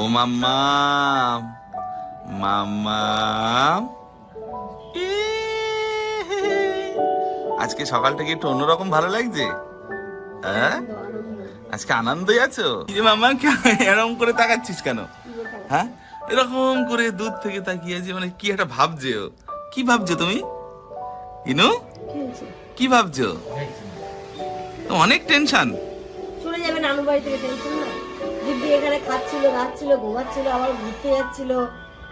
ও মাম্মা। মাম্মা আজকে সকালটা কি একটু অন্যরকম ভালো লাগছে? হ্যাঁ? আজকে আনন্দই আছো? মাম্মা এরকম করে তাকাচ্ছিস কেন? হ্যাঁ? এরকম করে দূর থেকে তাকিয়ে আছে মানে কি একটা ভাবছে? কি ভাবছ তুমি? ইনু? কি ভাবছ? অনেক টেনশন চলে যাবে নানু বাড়ি থেকে টেনশন না? দিব্যি এখানে খাচ্ছিল রাখছিল ঘুমাচ্ছিল আবার ঘুরতে যাচ্ছিল।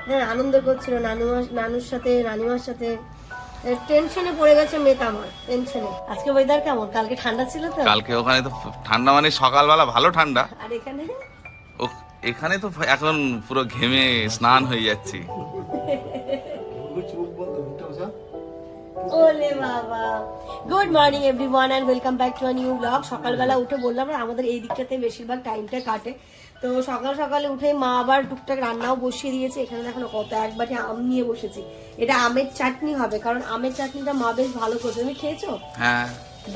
হ্যাঁ আনন্দ করছিল নানু নানুর সাথে নানিমার সাথে। টেনশনে পড়ে গেছে মেয়েটা আমার টেনশনে আজকে ওয়েদার কেমন? কালকে ঠান্ডা ছিল তো? কালকে ওখানে তো ঠান্ডা মানে সকালবেলা ভালো ঠান্ডা। আর এখানে? ও এখানে তো এখন পুরো ঘেমে স্নান হয়ে যাচ্ছি। ওলে বাবা। Good morning everyone and welcome back to a new blog সকালবেলা উঠে বললাম আমাদের এই দিকটাতে বেশিরভাগ টাইমটা কাটে। তো সকাল সকালে উঠে মা আবার টুকটাক রান্নাও বসিয়ে দিয়েছে। এখানে দেখো কত এক বাটি আম নিয়ে বসেছি। এটা আমের চাটনি হবে কারণ আমের চাটনিটা মা বেশ ভালো করছে। তুমি খেয়েছো? হ্যাঁ।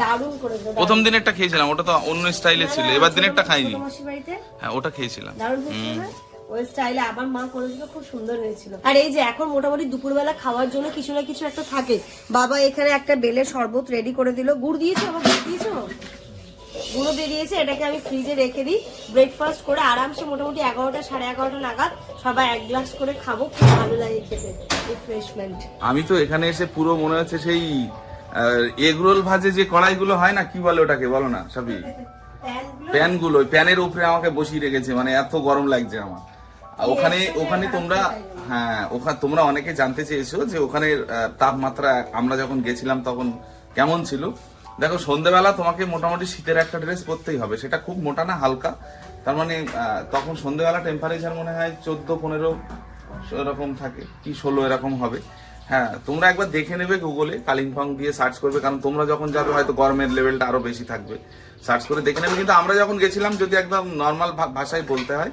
দারুণ করেছ প্রথম দিনেরটা খেয়েছিলাম ওটা তো অন্য স্টাইলে ছিল। এবার দিনেরটা খাইনি। মাসির বাড়িতে? হ্যাঁ ওটা খেয়েছিলাম। দারুণ হয়েছিল না ওই স্টাইলে আবার মা করেছিল খুব সুন্দর হয়েছিল। আর এই যে এখন মোটামুটি দুপুরবেলা খাওয়ার জন্য কিছু না কিছু একটা থাকে। বাবা এখানে একটা বেলের শরবত রেডি করে দিল। গুড় দিয়েছ আবার গুড় দিয়েছ? গুঁড়ো দিয়েছে এটাকে আমি ফ্রিজে রেখে দিই। ব্রেকফাস্ট করে আরামসে মোটামুটি এগারোটা সাড়ে এগারোটা নাগাদ সবাই এক গ্লাস করে খাব। খুব ভালো লাগে খেতে রিফ্রেশমেন্ট আমি তো এখানে এসে পুরো মনে হচ্ছে সেই এগ রোল ভাজে যে কড়াইগুলো হয় না কি বলে ওটাকে? বলো না সবই প্যানগুলো প্যানের উপরে আমাকে বসিয়ে রেখেছে মানে এত গরম লাগছে আমার। ওখানে ওখানে তোমরা হ্যাঁ ওখানে তোমরা অনেকে জানতে চেয়েছো যে ওখানে তাপমাত্রা, আমরা যখন গেছিলাম তখন কেমন ছিল। দেখো, সন্ধেবেলা তোমাকে মোটামুটি শীতের একটা ড্রেস পরতেই হবে, সেটা খুব মোটা না, হালকা। তার মানে তখন সন্ধেবেলা টেম্পারেচার মনে হয় চোদ্দ, পনেরো, এরকম থাকে, কি ষোলো এরকম হবে। হ্যাঁ তোমরা একবার দেখে নেবে গুগলে, কালিম্পং দিয়ে সার্চ করবে, কারণ তোমরা যখন যাবে হয়তো গরমের লেভেলটা আরও বেশি থাকবে। সার্চ করে দেখে নেবে, কিন্তু আমরা যখন গেছিলাম, যদি একদম নর্মাল ভাষায় বলতে হয়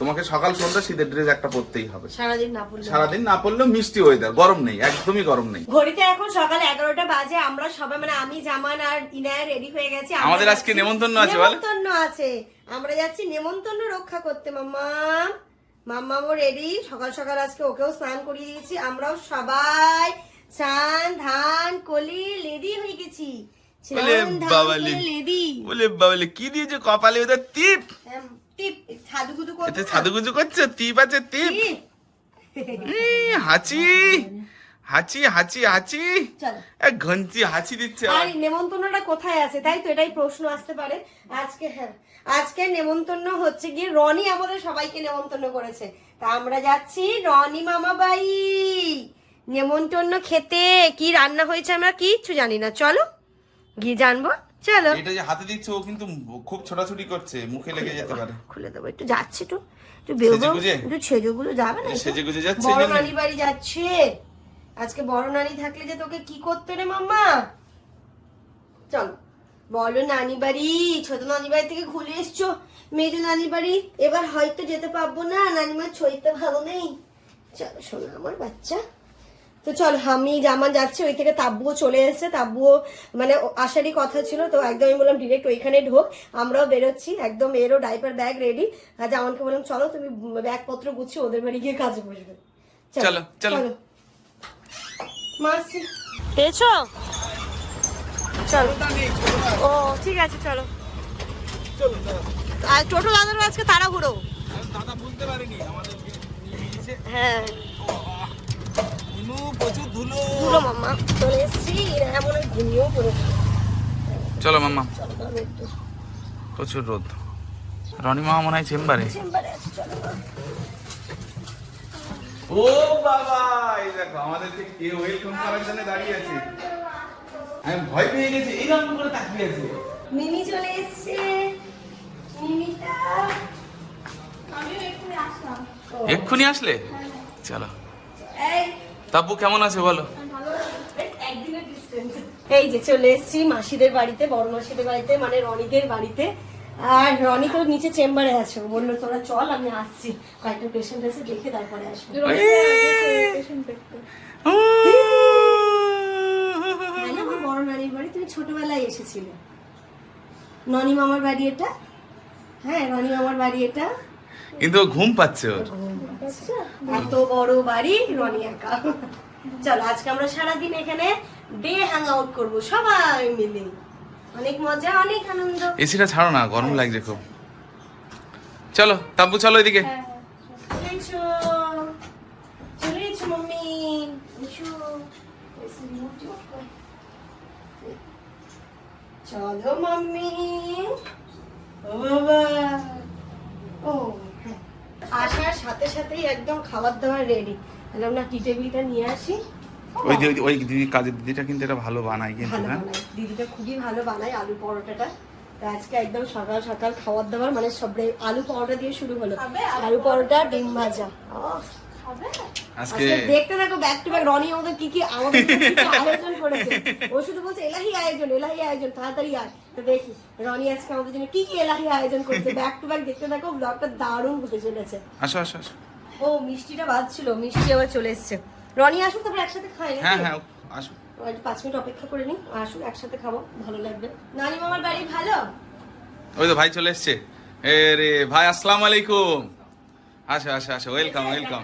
তোমাকে সকাল সন্ধ্যা শীতের ড্রেস একটা পরতেই হবে। সারাদিন না পড়লে সারাদিন না পরলেও মিষ্টি ওয়েদার গরম নেই একদমই গরম নেই। ঘড়িতে এখন সকাল এগারোটা বাজে আমরা সবাই মানে আমি জামান আর ইনায় রেডি হয়ে গেছি। আমাদের আজকে নেমন্তন্ন আছে বল? নেমন্তন্ন আছে। আমরা যাচ্ছি নেমন্তন্ন রক্ষা করতে মাম্মা। মাম্মামও রেডি সকাল সকাল আজকে ওকেও স্নান করিয়ে দিয়েছি। আমরাও সবাই চান ধান কলি লেডি হয়ে গেছি। বাবালে। লেডি। বলে বাবলে কি দিয়েছে কপালে? ওদের টিপ। টিপ এতে করতে সাধুগুজু করছে টিপ আছে টিপ। হাঁচি হাঁচি হাঁচি হাঁচি। ঘন্টি হাঁচি দিচ্ছে। আর নেমন্তন্নটা কোথায় আছে? তাই তো এটাই প্রশ্ন আসতে পারে। আজকে হ্যাঁ আজকে নেমন্তন্ন হচ্ছে গিয়ে রনি আমাদের সবাইকে নেমন্তন্ন করেছে। তা আমরা যাচ্ছি রনি মামা বাই নেমন্তন্ন খেতে। কি রান্না হয়েছে আমরা কিচ্ছু জানি না। চলো গিয়ে জানব। চলো। এটা যে হাতে দিচ্ছে ও কিন্তু খুব ছোটাছুটি করছে মুখে লেগে যেতে পারে। খুলে দেবো একটু যাচ্ছে একটু একটু বেরোবো একটু যাবে না? যাচ্ছে বড় নানি বাড়ি যাচ্ছে। আজকে বড় নানি থাকলে যে তোকে কি করতে রে মাম্মা? চলো বলো নানি বাড়ি ছোট নানি বাড়ি থেকে ঘুরে এসছো। মেজো নানি বাড়ি এবার হয়তো যেতে পারব না নানিমার শরীরটা ভালো নেই। চলো শোনো আমার বাচ্চা। তো চল আমি জামা যাচ্ছে ওই থেকে তাব্বুও চলে এসেছে তাব্বুও মানে আসারই কথা ছিল তো একদম আমি বললাম ডিরেক্ট ওইখানে ঢোক আমরাও বেরোচ্ছি একদম এরও ডাইপার ব্যাগ রেডি আর জামানকে বললাম চলো তুমি ব্যাগপত্র গুছিয়ে ওদের বাড়ি গিয়ে কাজে বসবে। চলো, চলো। মাসি। পেয়েছ? চলো। ও ঠিক আছে চলো। আর টোটো দাদারও আজকে তাড়াহুড়ো। দাদা বুঝতে পারিনি আমাদের হ্যাঁ। প্রচুর ধুলো। ধুলো মাম্মা। চলে এসছি। এমন ঘুমিয়েও পড়েছে চলো মাম্মা। প্রচুর রোদ। রনি মামা মনে হয় চেম্বারে। ও বাবা এই দেখো আমাদেরকে কে ওয়েলকাম করার জন্য দাঁড়িয়ে আছে। আমি ভয় পেয়ে গেছি এইরকম করে তাকিয়ে আছে। মিমি চলে এসছে। মিমিটা। এক্ষুনি আসলে? চলো। তাব্বু কেমন আছে বলো? এই যে চলে এসেছি মাসিদের বাড়িতে বড় মাসিদের বাড়িতে মানে রনিদের বাড়িতে। আর রনি তো নিচে চেম্বারে আছে বলল তোরা চল আমি আসছি। কয়েকটা পেশেন্ট আছে দেখে তারপরে আসব। আমার বড় নানির বাড়ি তুমি ছোটবেলায় এসেছিলে। ননি মামার বাড়ি এটা? হ্যাঁ রনি মামার বাড়ি এটা? কিন্তু ঘুম পাচ্ছে ওর। এত বড় বাড়ি রনি একা। চলো আজকে আমরা সারাদিন এখানে ডে হ্যাং আউট করব সবাই মিলে। অনেক মজা অনেক আনন্দ। এসিটা ছাড়ো না গরম লাগছে খুব। চলো তাব্বু চলো এদিকে। চলে। এসো। চলে মাম্মি। ও বাবা। হ্যাঁ। সাথে সাথেই একদম খাবার দাবার রেডি তাহলে আমরা টি টেবিলটা নিয়ে আসি। ওই দিদি ওই দিদি কাজের দিদিটা কিন্তু এটা ভালো বানায় কিন্তু না হ্যাঁ? দিদিটা খুবই ভালো বানায় আলু পরোটাটা। তো আজকে একদম সকাল সকাল খাবার দাবার মানে সব আলু পরোটা দিয়ে শুরু হলো। আলু পরোটা ডিম ভাজা। উফ, আজকে দেখতে থাকো ব্যাক টু ব্যাক রনি আমাদের কি কি আমাদের আয়োজন করেছে। ও শুধু বলছে এলাহি আয়োজন এলাহি আয়োজন তাড়াতাড়ি আয়। তো দেখি রনি আজকে আমাদের জন্য কি কি এলাহি আয়োজন করেছে। ব্যাক টু ব্যাক দেখতে থাকো ব্লগটা দারুণ হতে চলেছে। আসো আসো আসো। ও মিষ্টিটা বাজছিল মিষ্টি আবার চলে এসছে। রনি আসুক তারপর একসাথে খাই হ্যাঁ হ্যাঁ আসো। একটু পাঁচ মিনিট অপেক্ষা করে নি আসুন একসাথে খাব ভালো লাগবে। নানি মামার বাড়ি ভালো? ওই তো ভাই চলে এসছে। এ রে ভাই আসসালামু আলাইকুম। আসো আসো আসো ওয়েলকাম ওয়েলকাম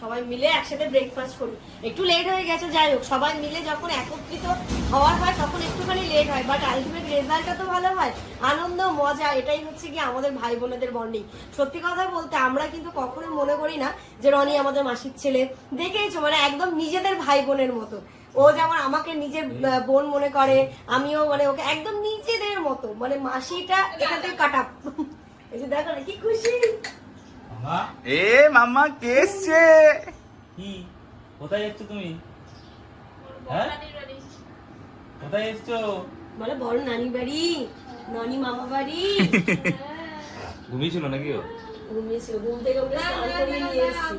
সবাই মিলে একসাথে ব্রেকফাস্ট করি। একটু লেট হয়ে গেছে যাই হোক সবাই মিলে যখন একত্রিত হওয়ার হয় তখন একটুখানি লেট হয়। বাট আলটিমেট রেজাল্টটা তো ভালো হয়। আনন্দ মজা এটাই হচ্ছে কি আমাদের ভাই বোনেদের বন্ডিং সত্যি কথা বলতে আমরা কিন্তু কখনো মনে করি না যে রনি আমাদের মাসির ছেলে। দেখেইছো মানে একদম নিজেদের ভাই বোনের মতো। ও যেমন আমাকে নিজের বোন মনে করে আমিও মানে ওকে একদম নিজেদের মতো। মানে মাসিটা এখান থেকে কাটা এই যে দেখো না কি খুশি। এ মাম্মা কে এসছে? কি? কোথায় যাচ্ছ তুমি? হ্যাঁ? কোথায় এসছো? বলে বড় নানি বাড়ি নানি মামা বাড়ি। ঘুমিয়েছিল নাকি ও? ঘুমিয়েছিল ঘুম থেকে উঠে স্নান করিয়ে নিয়ে এসেছি।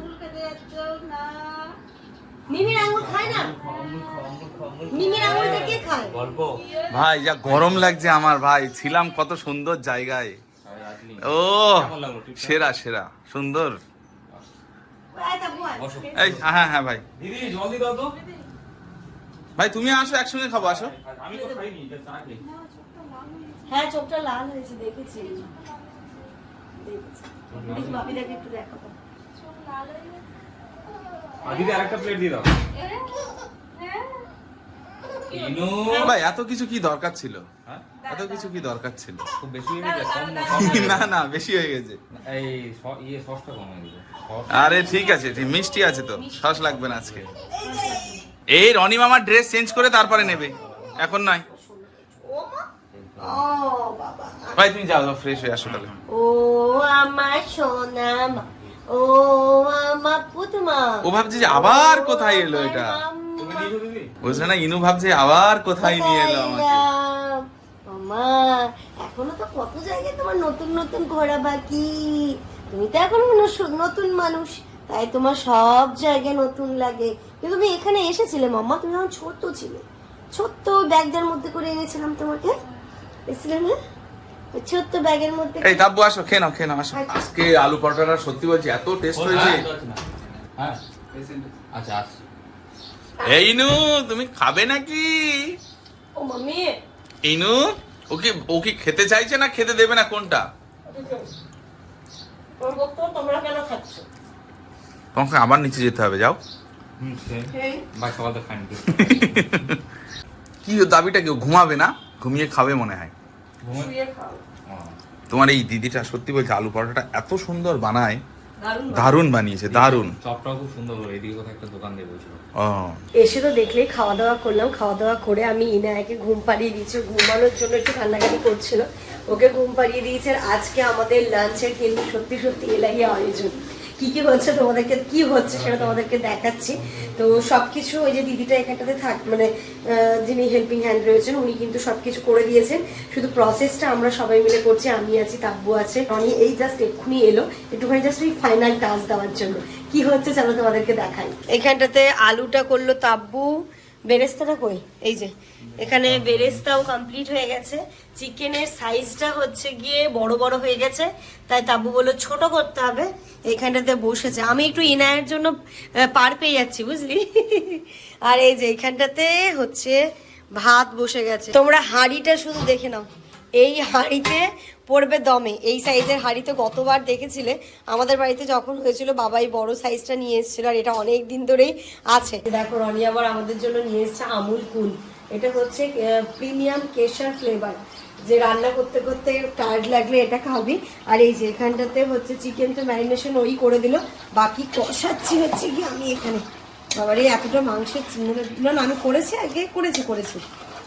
মিমির আঙুল খায় না? অমুল খাও, অমুল খাও, অমুল খাও। মিমির আঙুলটা কে খায়? গল্প। ভাই যা গরম লাগছে আমার ভাই। ছিলাম কত সুন্দর জায়গায়। ও? সেরা সেরা সুন্দর। বসো। এই হ্যাঁ হ্যাঁ ভাই দিদি জল দি দাও তো ভাই তুমি আসো একসঙ্গে খাব আসো। হ্যাঁ চোখটা লাল হয়েছে দেখেছি দেখেছি। একটু দেখাবো দিদি আরেকটা প্লেট দিয়ে দাও ইনু ভাই এত কিছু কি দরকার ছিল? হ্যাঁ? এত কিছু কি দরকার ছিল? খুব বেশি হয়ে গেছে। না না বেশি হয়ে গেছে। এই ইয়ে সসটা কম হয়ে গেছে। আরে ঠিক আছে মিষ্টি আছে তো সস লাগবে না আজকে। এই রনি মামার ড্রেস চেঞ্জ করে তারপরে নেবে এখন নয়। ভাই তুমি যাও যাও ফ্রেশ হয়ে আসো তাহলে। ও আমার সোনা ও আমার পুতমা ও ভাবছে যে আবার কোথায় এলো এটা? বুঝলে না ইনু ভাবছে আবার কোথায় নিয়ে এলো আমাকে। মামা এখনও তো কত জায়গায় তোমার নতুন নতুন ঘোরা বাকি? তুমি তো এখন নতুন মানুষ তাই তোমার সব জায়গায় নতুন লাগে। কিন্তু তুমি এখানে এসেছিলে মাম্মা তুমি যখন ছোট ছিলে। ছোট্ট ব্যাগটার মধ্যে করে এনেছিলাম তোমাকে। এসেছিলে না? ছোট্ট ব্যাগের মধ্যে এই তাব্বু আসো খেয়ে নাও খেয়ে নাও আসো। আজকে আলু পরোটাটা সত্যি বলছি এত টেস্ট হয়েছে। হ্যাঁ আচ্ছা আচ্ছা এই ইনু তুমি খাবে নাকি? ও মাম্মি। ইনু ও কি ও কি খেতে চাইছে না খেতে দেবে না কোনটা? তোমরা কেন খাচ্ছ? তোমাকে আবার নিচে যেতে হবে যাও। হ্যাঁ কি দাবিটা কেউ ঘুমাবে না? ঘুমিয়ে খাবে মনে হয়। তোমার এই দিদিটা সত্যি বলছে আলু পরোটাটা এত সুন্দর বানায়। দারুণ দারুণ বানিয়েছে দারুণ। চপটাও খুব সুন্দর হলো এদিকে কোথাও একটা দোকান দিয়ে বলছিল। এসে তো দেখলেই খাওয়া দাওয়া করলাম খাওয়া দাওয়া করে আমি ইনায়াকে ঘুম পাড়িয়ে দিয়েছি। ঘুমানোর জন্য একটু কান্নাকাটি করছিল। ওকে ঘুম পাড়িয়ে দিয়েছে আর আজকে আমাদের লাঞ্চের কিন্তু সত্যি সত্যি এলাহি আয়োজন। কি কি হচ্ছে তোমাদেরকে কি হচ্ছে সেটা তোমাদেরকে দেখাচ্ছি। তো সবকিছু ওই যে দিদিটা এখানটাতে থাক মানে যিনি হেল্পিং হ্যান্ড রয়েছেন উনি কিন্তু সবকিছু করে দিয়েছেন। শুধু প্রসেসটা আমরা সবাই মিলে করছি আমি আছি তাব্বু আছে। উনি এই জাস্ট এক্ষুনি এলো একটুখানি জাস্ট ওই ফাইনাল টাচ দেওয়ার জন্য। কি হচ্ছে চলো তোমাদেরকে দেখাই। এখানটাতে আলুটা করল তাব্বু। বেরেস্তাটা কই? এই যে। এখানে বেরেস্তাও কমপ্লিট হয়ে গেছে। চিকেনের সাইজটা হচ্ছে গিয়ে বড় বড় হয়ে গেছে। তাই তাব্বু বলল ছোট করতে হবে। এখানটাতে বসেছে। আমি একটু ইনায়ের জন্য পার পেয়ে যাচ্ছি, বুঝলি? আর এই যে এখানটাতে হচ্ছে ভাত বসে গেছে। তোমরা হাঁড়িটা শুধু দেখে নাও। এই হাঁড়িতে পড়বে দমে। এই সাইজের হাঁড়ি তো গতবার দেখেছিলে। আমাদের বাড়িতে যখন হয়েছিল, বাবাই বড় সাইজটা নিয়ে এসেছিল আর এটা অনেক দিন ধরেই আছে। দেখো রনি আবার আমাদের জন্য নিয়ে এসেছে আমুল কুল। এটা হচ্ছে প্রিমিয়াম কেশর ফ্লেভার যে রান্না করতে করতে টায়ার্ড লাগলে এটা খাবি। আর এই যে এখানটাতে হচ্ছে চিকেন তো ম্যারিনেশন ওই করে দিল। বাকি কষাচ্ছি হচ্ছে কি আমি এখানে। বাবার এই এতটা মাংসের না আমি করেছি, আগে করেছি করেছি।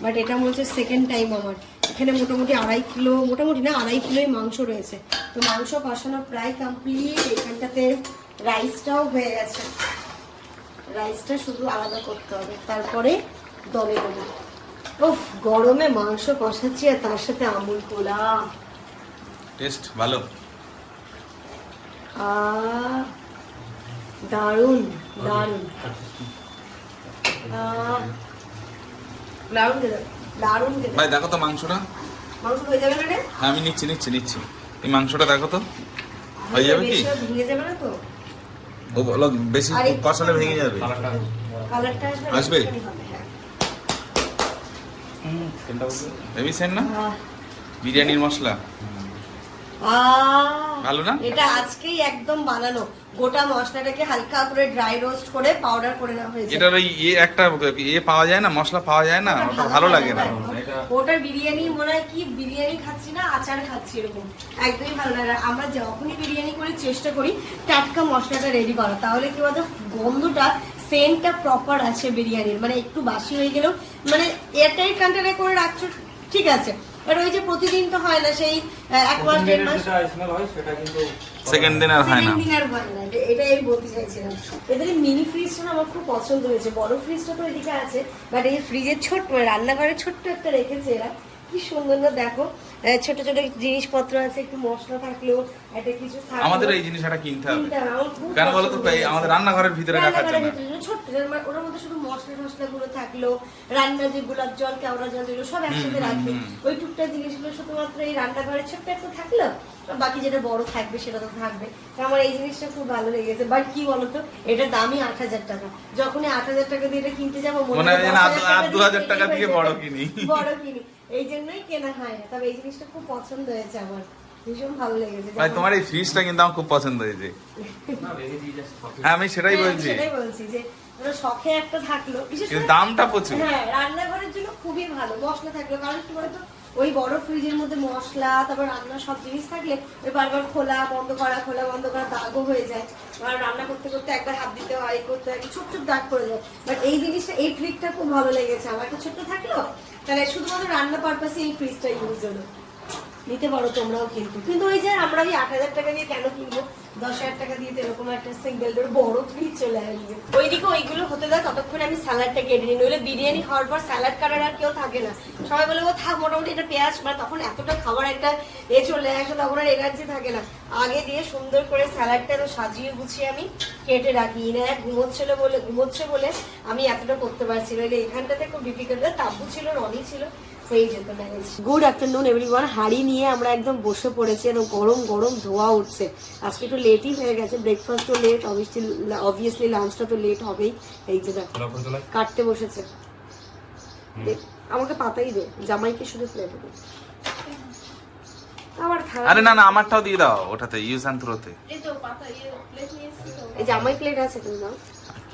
বাট এটা মনে হচ্ছে সেকেন্ড টাইম আমার। এখানে মোটামুটি আড়াই কিলো, মোটামুটি না, আড়াই কিলোই মাংস রয়েছে। তো মাংস কষানো প্রায় কমপ্লিট এখানটাতে রাইসটাও হয়ে গেছে। রাইসটা শুধু আলাদা করতে হবে। তারপরে দমে দেবো উফ গরমে মাংস কষাচ্ছি আর তার সাথে আমুল কোলা টেস্ট ভালো? খেতে দারুণ খেতে। ভাই দেখো তো মাংসটা। মাংস হয়ে যাবে না রে হ্যাঁ আমি নিচ্ছি নিচ্ছি নিচ্ছি। এই মাংসটা দেখো তো। হয়ে যাবে কি? ভেঙে যাবে না তো? ও বলো বেশি কষালে ভেঙে যাবে। কালারটা আসবে একটুখানি হবে, হ্যাঁ। না? বিরিয়ানির মশলা? ভালো না? এটা আজকেই একদম বানানো। গোটা মশলাটাকে হালকা করে ড্রাই রোস্ট করে পাউডার করে নেওয়া হয়েছে। এটার ওই ইয়ে একটা ইয়ে পাওয়া যায় না? মশলা পাওয়া যায় না? ওটা ভালো লাগে না। ওটার বিরিয়ানি মনে হয় কি বিরিয়ানি খাচ্ছি না আচার খাচ্ছি এরকম। একদমই ভালো লাগে আমরা যখনই বিরিয়ানি করি চেষ্টা করি টাটকা মশলাটা রেডি করা তাহলে কি বলতো গন্ধটা সেন্টটা প্রপার আছে বিরিয়ানির মানে একটু বাসি হয়ে গেলেও মানে এয়ারটাইট কন্টেনারে করে রাখছো ঠিক আছে। বাট ওই যে প্রতিদিন তো হয় না সেই এক মাস দেড় মাস। হয় সেটা কিন্তু সেকেন্ড দিন আর হয় না। Second দিন আর হয় না এটা- এটাই আমি বলতে চাইছিলাম। এদের মিনি ফ্রিজটা আমার খুব পছন্দ হয়েছে বড় ফ্রিজটা তো এদিকে আছে বাট এই ফ্রিজের ছোট্ট রান্নাঘরে ছোট্ট একটা রেখেছে এরা। কি সুন্দর না দেখো। ছোট ছোট জিনিসপত্র আছে একটু মশলা থাকলেও একটা কিছু আমাদের এই জিনিসটা কিনতে হবে। কেন বলো তো আমাদের রান্নাঘরের ভিতরে রান্নাঘরের জন্য। ভিতরে ছোট্ট মানে মধ্যে শুধু মশলা টসলা গুলো থাকল রান্না যে গোলাপ জল কেওড়া জল যেগুলো সব একসাথে রাখি হুম। ওই টুকটাক জিনিসগুলো শুধুমাত্র এই রান্নাঘরে ছোট্ট একটা থাকল বাকি যেটা বড় থাকবে সেটা তো থাকবে। আমার এই জিনিসটা খুব ভালো লেগেছে। বাট কি বলতো এটার দামই আট হাজার টাকা। যখনই আট হাজার টাকা দিয়ে এটা কিনতে যাব মনে হয় দু হাজার টাকা দিয়ে বড় কিনি। বড় কিনি। এই জন্যই কেনা হয় না। তবে এই জিনিসটা খুব পছন্দ হয়েছে আমার। ভীষণ ভালো লেগেছে। ভাই তোমার এই ফ্রিজটা কিন্তু আমার খুব পছন্দ হয়েছে। হ্যাঁ আমি সেটাই হ্যাঁ, বলছি। সেটাই বলছি যে শখে একটা থাকল। দামটা প্রচুর। হ্যাঁ রান্নাঘরের জন্য খুবই ভালো। মশলা থাকল। কারণ কি বলতো ওই বড় ফ্রিজের মধ্যে মশলা, তারপর রান্না সব জিনিস থাকলে ওই বারবার খোলা, বন্ধ করা, খোলা, বন্ধ করা, দাগও হয়ে যায়। আর রান্না করতে করতে একবার হাত দিতে হয়, করতে হয় ছোট ছোট দাগ পড়ে যায়। বাট এই জিনিসটা, এই ফ্রিজটা খুব ভালো লেগেছে। আমার একটা ছোট্ট থাকল। তাহলে শুধুমাত্র রান্না পারপাসে এই ফ্রিজটা ইউজ হলো। নিতে পারো তোমরাও কিন্তু। কিন্তু ওই যে আমরা ওই আট হাজার টাকা দিয়ে কেন কিনবো? দশ হাজার টাকা দিয়ে এরকম একটা সিঙ্গেল ডোর বড় ফ্রিজ চলে আসবে। ওইদিকে ওইগুলো হতে দেয় ততক্ষণ আমি স্যালাডটা কেটে নিই। নইলে বিরিয়ানি হওয়ার পর স্যালাড কাটার আর কেউ থাকে না। সবাই বলে, ও থাক, মোটামুটি এটা পেঁয়াজ মানে তখন এতটা খাবার একটা এ চলে আসে, তখন আর এনার্জি থাকে না। আগে দিয়ে সুন্দর করে স্যালাডটা তো সাজিয়ে গুছিয়ে আমি কেটে রাখি। না ঘুমোচ্ছিল বলে ঘুমোচ্ছে বলে আমি এতটা করতে পারছি না। এখানটাতে খুব ডিফিকাল্ট তাব্বু ছিল, রনি ছিল। গুড আফটারনুন এভরিওয়ান হাড়ি নিয়ে আমরা একদম বসে পড়েছি এবং গরম গরম ধোয়া উঠছে। আজকে একটু লেটই হয়ে গেছে ব্রেকফাস্টও লেট অবভিয়াসলি অবভিয়াসলি লাঞ্চটা তো লেট হবেই। এই যে কাটতে বসেছে। আমাকে পাতাই দে জামাইকে শুধু প্লেটে দে। আরে না না আমারটাও দিয়ে দাও ওটাতে ইউজ অ্যান্ড থ্রোতে এই জামাই প্লেট আছে তুমি নাও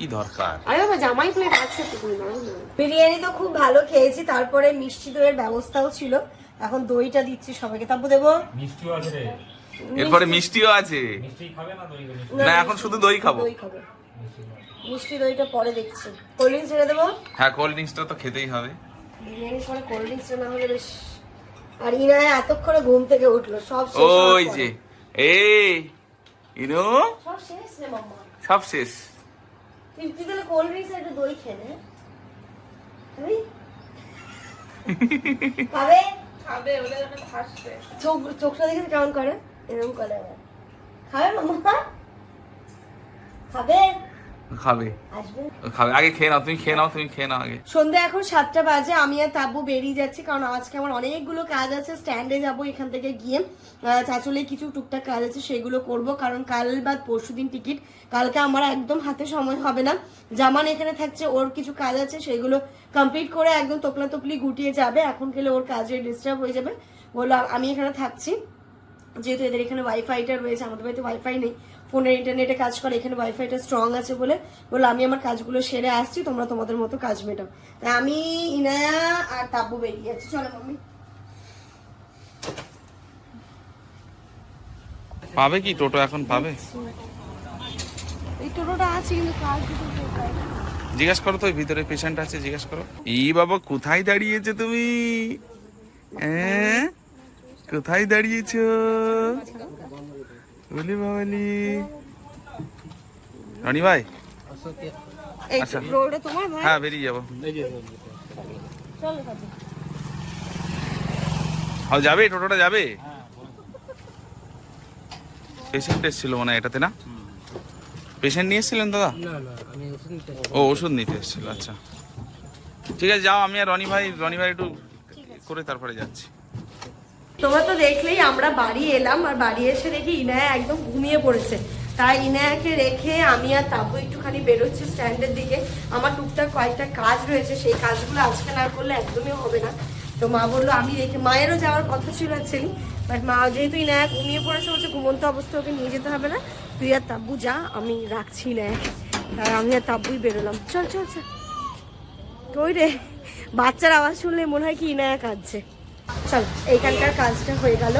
কি দরকার? আরে বাবা জামাই প্লেট আছে তো তুমি নাও না। বিরিয়ানি তো খুব ভালো খেয়েছি তারপরে মিষ্টি দইয়ের ব্যবস্থাও ছিল। এখন দইটা দিচ্ছি সবাইকে। তারপর দেবো? মিষ্টিও আছে। এরপরে মিষ্টিও আছে। মিষ্টি খাবে না দই? না, এখন শুধু দই খাব। দই খাব। মিষ্টি দইটা পরে দেখছি। কোল্ড ড্রিঙ্কস ছেড়ে দেবো? হ্যাঁ কোল্ড ড্রিঙ্কসটা তো খেতেই হবে। বিরিয়ানির পরে কোল্ড ড্রিঙ্কস না হলে বেশ আর ইনা এতক্ষণে ঘুম থেকে উঠল সব শেষ ওই যে এই ইনু? সব শেষ রে মাম্মা। সব শেষ। তুই তুই তাহলে কোল্ড ড্রিঙ্কস একটু দই খেয়ে নে। খাবি? খাবে? খাবে ওটা ফাঁসবে চোখ চোখটা দেখে কেমন করে? এরকম করে। খাবে মামা? খাবে? খাবে। খাবে। আগে খেয়ে নাও, তুমি খেয়ে নাও, তুমি খেয়ে নাও আগে। সন্ধ্যা এখন সাতটা বাজে, আমি আর তাব্বু বেরিয়ে যাচ্ছি, কারণ আজকে আমার অনেকগুলো কাজ আছে, স্ট্যান্ডে যাব এখান থেকে গিয়ে। চাচলে কিছু টুকটাক কাজ আছে, সেগুলো করব, কারণ কাল বাদ পরশু দিন টিকিট, কালকে আমার একদম হাতে সময় হবে না। জামান এখানে থাকছে, ওর কিছু কাজ আছে, সেগুলো কমপ্লিট করে একদম তোপলা তোপলি গুটিয়ে যাবে, এখন গেলে ওর কাজে ডিস্টার্ব হয়ে যাবে। বলল, আমি এখানে থাকছি, যেহেতু এদের এখানে ওয়াইফাইটা রয়েছে, আমাদের বাড়িতে ওয়াইফাই নেই ফোনের ইন্টারনেটে কাজ করে এখানে ওয়াইফাইটা স্ট্রং আছে বলে বলল আমি আমার কাজগুলো সেরে আসছি তোমরা তোমাদের মতো কাজ মেটাও। তাই আমি ইনায়া আর তাব্বু বেরিয়ে যাচ্ছি চলো মাম্মি। পাবে কি? টোটো এখন পাবে? এই টোটোটা আছে কিন্তু কাজ? জিজ্ঞেস করো তো ভিতরে পেশেন্ট আছে জিজ্ঞেস করো। এই বাবা কোথায় দাঁড়িয়েছো তুমি? হ্যাঁ? কোথায় দাঁড়িয়েছো? বলি বাবালি রনি ভাই? আচ্ছা। হ্যাঁ বেরিয়ে যাব। হাও যাবে? টোটোটা যাবে? পেশেন্ট এসেছিল মনে হয় এটাতে না? পেশেন্ট নিয়ে এসেছিলেন দাদা? ও ওষুধ নিতে এসেছিল আচ্ছা। ঠিক আছে যাও আমি আর রনি ভাই রনি ভাই একটু করে তারপরে যাচ্ছি। তোমরা তো দেখলেই আমরা বাড়ি এলাম, আর বাড়ি এসে দেখি ইনায়া একদম ঘুমিয়ে পড়েছে। তাই ইনায়াকে রেখে আমি আর তাবু একটুখানি বেরোচ্ছি স্ট্যান্ডের দিকে। আমার টুকটাক কয়েকটা কাজ রয়েছে, সেই কাজগুলো আজকে না করলে একদমই হবে না। তো মা বলল, আমি রেখে মায়েরও যাওয়ার কথা ছিল অ্যাকচুয়ালি বাট মা যেহেতু ইনায়া ঘুমিয়ে পড়েছে, বলছে ঘুমন্ত অবস্থা ওকে নিয়ে যেতে হবে না। তুই আর তাব্বু যা, আমি রাখছি ইনায়াকে। তাই আমি আর তাব্বুই বেরোলাম। চল চল চল। কই রে? বাচ্চার আওয়াজ শুনলে মনে হয় কি ইনায়া কাঁদছে। চল এইখানকার কাজটা হয়ে গেল।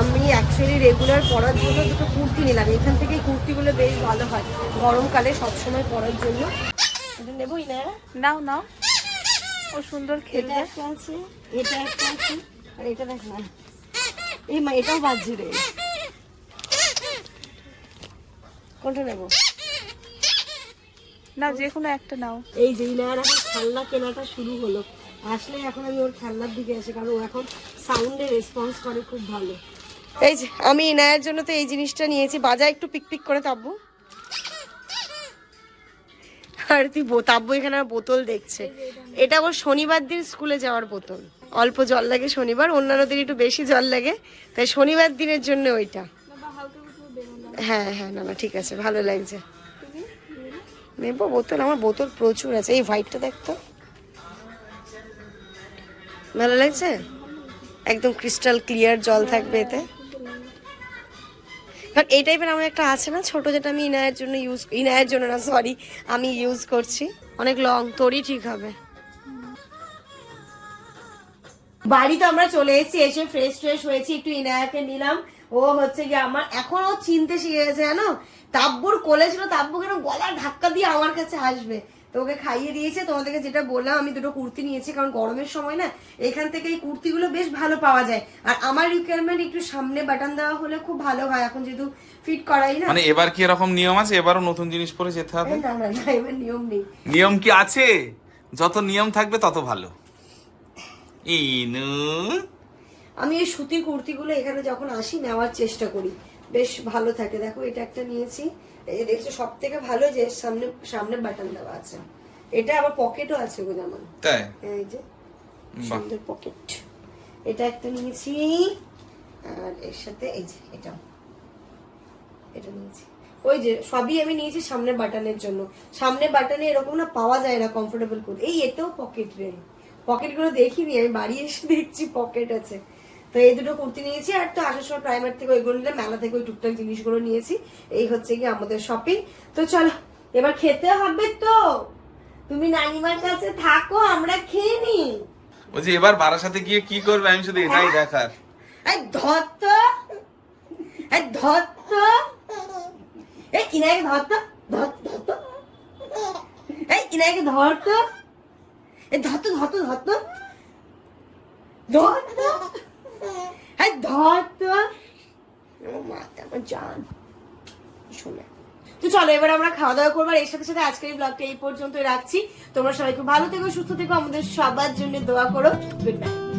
আমি অ্যাকচুয়ালি রেগুলার পরার জন্য দুটো কুর্তি নিলাম। এখান থেকে কুর্তিগুলো বেশ ভালো হয়। গরমকালে সবসময় পরার জন্য। নেবই না? নাও নাও। ও সুন্দর খেলবে। একটা আছে এটা একটা আছে আর এটা দেখ। না এই মা এটাও বাজছে রে। কোনটা নেব? না যে কোনো একটা নাও। এই যে ইনার এখন খেলনা কেনাটা শুরু হলো। আসলে এখন আমি ওর খেলনার দিকে আসি কারণ ও এখন সাউন্ডে রেসপন্স করে খুব ভালো। এই যে আমি ইনায়ের জন্য তো এই জিনিসটা নিয়েছি। বাজা একটু পিক পিক করে তাব্বু। আর তুই তাব্বু এখানে বোতল দেখছে। এটা ওর শনিবার দিন স্কুলে যাওয়ার বোতল। অল্প জল লাগে শনিবার অন্যান্য দিন একটু বেশি জল লাগে। তাই শনিবার দিনের জন্য ওইটা। হ্যাঁ হ্যাঁ না না ঠিক আছে ভালো লাগছে। নেব বোতল আমার বোতল প্রচুর আছে। এই হোয়াইটটা দেখতো ভালো লাগছে? একদম ক্রিস্টাল ক্লিয়ার জল থাকবে এতে? কারণ এই টাইপের আমার একটা আছে না, ছোট যেটা আমি ইনায়ের জন্য ইউজ ইনায়ের জন্য না সরি আমি ইউজ করছি। অনেক লং তোরই ঠিক হবে। বাড়িতে আমরা চলে এসেছি, এসে ফ্রেশ ফ্রেশ হয়েছি, একটু ইনায়াকে নিলাম। ও হচ্ছে কি আমার, এখন ও চিনতে শিখে গেছে, জানো? তাব্বুর কোলে ছিল, তাব্বু কেন গলার ধাক্কা দিয়ে আমার কাছে আসবে? তো ওকে খাইয়ে দিয়েছে। তোমাদেরকে যেটা বললাম আমি দুটো কুর্তি নিয়েছি কারণ গরমের সময় না এখান থেকে এই কুর্তিগুলো বেশ ভালো পাওয়া যায়। আর আমার রিকোয়ারমেন্ট একটু সামনে বাটন দেওয়া হলে খুব ভালো হয় এখন যেহেতু ফিট করাই না। মানে এবার কি এরকম নিয়ম আছে? এবারও নতুন জিনিস পরে যেতে হবে? না না না এবার নিয়ম নেই। নিয়ম কি আছে? যত নিয়ম থাকবে তত ভালো। ইনু আমি এই সুতির কুর্তিগুলো এখানে যখন আসি নেওয়ার চেষ্টা করি। বেশ ভালো থাকে। দেখো এটা একটা নিয়েছি। এই যে দেখছ সব থেকে ভালো যে সামনে সামনে বাটন দেওয়া আছে। এটা আবার পকেটও আছে গো যেমন। তাই? এই যে সুন্দর পকেট এটা একটা নিয়েছি। আর এর সাথে এই যে এটা এটা নিয়েছি। ওই যে সবই আমি নিয়েছি সামনে বাটনের জন্য। সামনে বাটনে এরকম না পাওয়া যায় না কমফোর্টেবল করে। এই এতেও পকেট রে। পকেটগুলো দেখিনি আমি বাড়ি এসে দেখছি পকেট আছে। তো এই দুটো কুর্তি নিয়েছি আর তো আসার সময় প্রাইমার থেকে ওইগুলো নিলাম মেলা থেকে ওই টুকটাক জিনিসগুলো নিয়েছি। এই হচ্ছে কি আমাদের শপিং তো চলো এবার খেতে হবে তো। তুমি নানিমার কাছে থাকো আমরা খেয়ে নিই। বলছি এবার বারাসাতে গিয়ে কি করবে? আমি শুধু এটাই দেখার। এই ধত্ত এই ধত্ত এই ধত্ত ধত্ত এই ইনাকে ধরত এই ধত্ত ধত্ত ধত্ত ধত্ত ধর তো। আমার মাথা আমার জান। শোনে তো চলো, এবার আমরা খাওয়া দাওয়া করব। এর সাথে সাথে আজকের এই ব্লগটা এই পর্যন্ত রাখছি। তোমরা সবাই খুব ভালো থেকো, সুস্থ থেকো। আমাদের সবার জন্য দোয়া করো। Good night